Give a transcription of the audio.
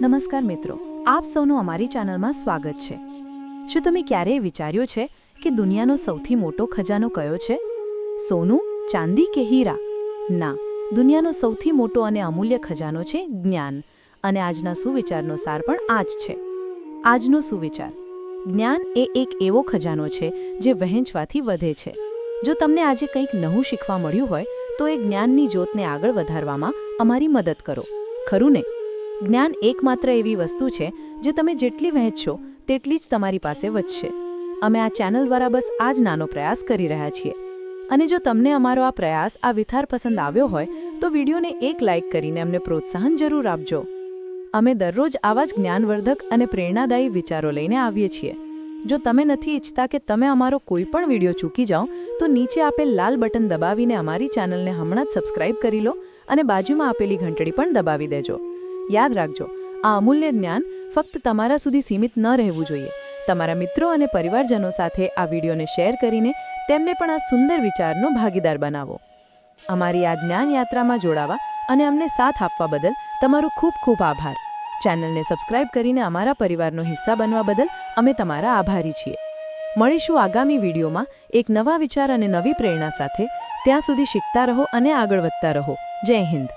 નમસ્કાર મિત્રો, આપ સૌનું અમારી ચેનલમાં સ્વાગત છે. શું તમે ક્યારેય વિચાર્યું છે કે દુનિયાનો સૌથી મોટો ખજાનો કયો છે? સોનું, ચાંદી કે હીરા? ના, દુનિયાનો સૌથી મોટો અને અમૂલ્ય ખજાનો છે જ્ઞાન. અને આજના સુવિચારનો સાર પણ આ જ છે. આજનો સુવિચાર. જ્ઞાન એ એક એવો ખજાનો છે જે વહેંચવાથી વધે છે. જો તમને આજે કંઈક નવું શીખવા મળ્યું હોય, તો એ જ્ઞાનની જ્યોતને આગળ વધારવામાં અમારી મદદ કરો. ખરું ને? જ્ઞાન એકમાત્ર એવી વસ્તુ છે જે તમે જેટલી વહેંચશો, તેટલી જ તમારી પાસે વધશે. અમે આ ચેનલ દ્વારા બસ આ જ નાનો પ્રયાસ કરી રહ્યા છીએ. અને જો તમને અમારો આ પ્રયાસ આ વિથાર પસંદ આવ્યો હોય, તો વિડીયોને એક લાઇક કરીને અમને પ્રોત્સાહન જરૂર આપજો. અમે દરરોજ આવા જ જ્ઞાનવર્ધક અને પ્રેરણાદાયી વિચારો લઈને આવીએ છીએ. જો તમે નથી ઈચ્છતા કે તમે અમારો કોઈ પણ વીડિયો ચૂકી જાઓ, તો નીચે આપેલ લાલ બટન દબાવીને અમારી ચેનલને હમણાં જ સબસ્ક્રાઇબ કરી લો અને બાજુમાં આપેલી ઘંટડી પણ દબાવી દેજો. યાદ રાખજો, આ અમૂલ્ય જ્ઞાન ફક્ત તમારા સુધી સીમિત ન રહેવું જોઈએ. તમારા મિત્રો અને પરિવારજનો સાથે આ વિડીયોને શેર કરીને તેમને પણ આ સુંદર વિચારનો ભાગીદાર બનાવો. અમારી આ જ્ઞાન યાત્રામાં જોડાવા અને અમને સાથ આપવા બદલ તમારો ખૂબ ખૂબ આભાર. ચેનલને સબસ્ક્રાઇબ કરીને અમારા પરિવારનો હિસ્સા બનવા બદલ અમે તમારા આભારી છીએ. મળીશું આગામી વિડીયોમાં એક નવા વિચાર અને નવી પ્રેરણા સાથે. ત્યાં સુધી શીખતા રહો અને આગળ વધતા રહો. જય હિન્દ.